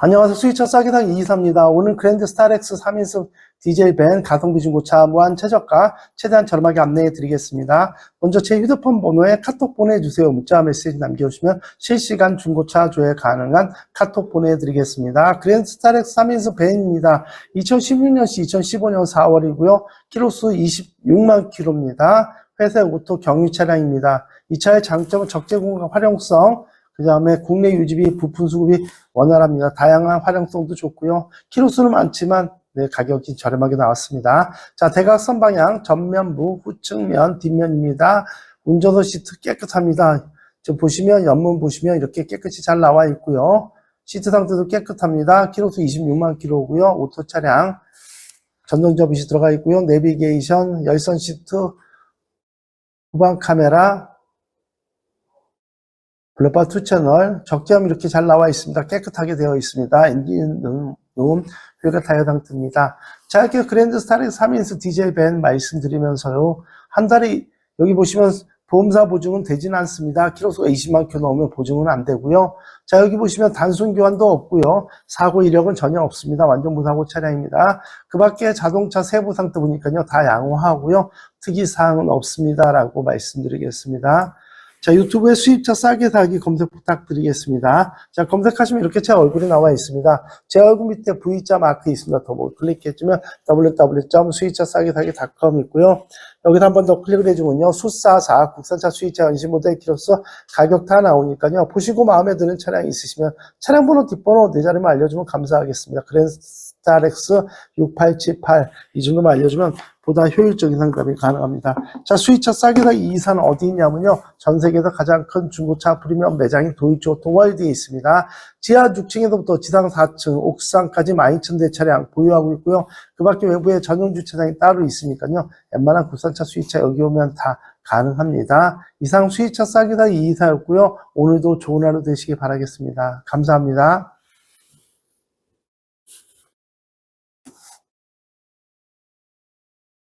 안녕하세요. 수위차 싸기상 이이사입니다. 오늘 그랜드 스타렉스 3인승 디젤 밴 가성비 중고차 무한 최저가 최대한 저렴하게 안내해 드리겠습니다. 먼저 제 휴대폰 번호에 카톡 보내주세요. 문자 메시지 남겨주시면 실시간 중고차 조회 가능한 카톡 보내드리겠습니다. 그랜드 스타렉스 3인승 밴입니다. 2016년시 2015년 4월이고요. 키로수 26만 킬로입니다. 회색 오토 경유 차량입니다. 이 차의 장점은 적재 공간 활용성, 그 다음에 국내 유지비, 부품 수급이 원활합니다. 다양한 활용성도 좋고요. 키로수는 많지만 네, 가격이 저렴하게 나왔습니다. 자, 대각선 방향, 전면부, 후측면, 뒷면입니다. 운전석 시트 깨끗합니다. 지금 보시면, 옆문 보시면 이렇게 깨끗이 잘 나와 있고요. 시트 상태도 깨끗합니다. 키로수 26만 킬로고요. 오토 차량, 전동 접이시 들어가 있고요. 내비게이션, 열선 시트, 후방 카메라, 블랙바 투 채널, 적재함 이렇게 잘 나와 있습니다. 깨끗하게 되어 있습니다. 엔진 음, 음, 타이어 상태입니다. 자, 이렇게 그랜드 스타렉 3인승 디젤 밴 말씀드리면서요. 한 달에, 여기 보시면 보험사 보증은 되진 않습니다. 키로수가 20만 킬로 넘으면 보증은 안 되고요. 자, 여기 보시면 단순 교환도 없고요. 사고 이력은 전혀 없습니다. 완전 무사고 차량입니다. 그 밖에 자동차 세부 상태 보니까요. 다 양호하고요. 특이사항은 없습니다라고 말씀드리겠습니다. 자, 유튜브에 수입차 싸게 사기 검색 부탁드리겠습니다. 자, 검색하시면 이렇게 제 얼굴이 나와 있습니다. 제 얼굴 밑에 V자 마크 있습니다. 더보 클릭해주면 www.수입차 싸게 사기.com 있고요. 여기다 한번 더 클릭을 해주면요. 수사사 국산차 수입차 연신 모델 키로수 가격 다 나오니까요. 보시고 마음에 드는 차량 있으시면 차량 번호 뒷번호 네 자리만 알려주면 감사하겠습니다. 그랜스타렉스 6878 이 정도만 알려주면 보다 효율적인 상담이 가능합니다. 자, 수입차 싸게 사기 이사는 어디 있냐면요. 전 세계에서 가장 큰 중고차 프리미엄 매장인 도이치 오토 월드에 있습니다. 지하 6층에서부터 지상 4층, 옥상까지 12,000대 차량 보유하고 있고요. 그 밖에 외부에 전용 주차장이 따로 있으니까요. 웬만한 국산차 수입차 여기 오면 다 가능합니다. 이상 수입차 싸게 사기 이사였고요. 오늘도 좋은 하루 되시길 바라겠습니다. 감사합니다.